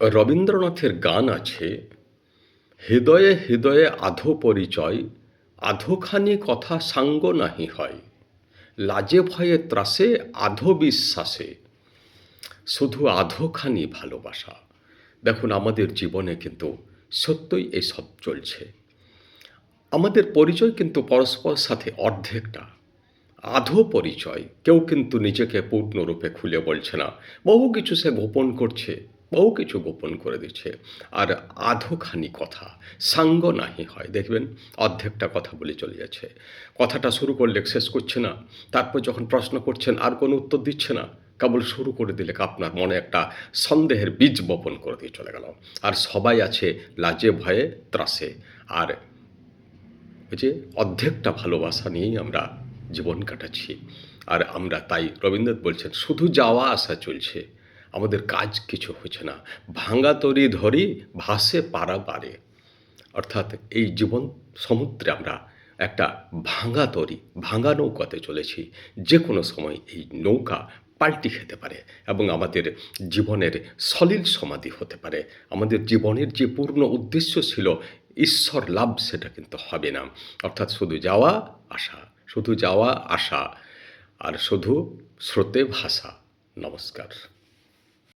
রবীন্দ্রনাথের গান আছে, হৃদয়ে হৃদয়ে আধো পরিচয়, আধোখানি কথা সাঙ্গ নাহি হয়, লাজে ভয়ে ত্রাসে আধো বিশ্বাসে, শুধু আধোখানি ভালোবাসা। দেখুন, আমাদের জীবনে কিন্তু সত্যই এসব চলছে। আমাদের পরিচয় কিন্তু পরস্পর সাথে অর্ধেকটা। আধো পরিচয়, কেউ কিন্তু নিজেকে পূর্ণরূপে খুলে বলছে না। বহু কিছু সে গোপন করছে। বহু কিছু গোপন করে দিচ্ছে। আর আধোখানি কথা সাঙ্গ নাহি হয়। দেখবেন অর্ধেকটা কথা বলে চলে যাচ্ছে। কথাটা শুরু করলে শেষ করছে না। তারপর যখন প্রশ্ন করছেন, আর কোনো উত্তর দিচ্ছে না, কেবল শুরু করে দিলে আপনার মনে একটা সন্দেহের বীজ বপন করে দিয়ে চলে গেল। আর সবাই আছে লাজে ভয়ে ত্রাসে। আর ওই যে অর্ধেকটা ভালোবাসা নিয়েই আমরা জীবন কাটাচ্ছি। আর আমরা তাই রবীন্দ্রনাথ বলছেন, শুধু যাওয়া আসা চলছে। আমাদের কাজ কিছু হচ্ছে না। ভাঙা তরি ধরি, ভাসে পারা পারে অর্থাৎ এই জীবন সমুদ্রে আমরা একটা ভাঙা তরি ভাঙা নৌকাতে চলেছি। যে কোনো সময় এই নৌকা পাল্টি খেতে পারে এবং আমাদের জীবনের সলিল সমাধি হতে পারে। আমাদের জীবনের যে পূর্ণ উদ্দেশ্য ছিল, ঈশ্বর লাভ সেটা কিন্তু হবে না। অর্থাৎ শুধু যাওয়া, আসা, শুধু যাওয়া, আসা, আর শুধু স্রোতে ভাষা নমস্কার।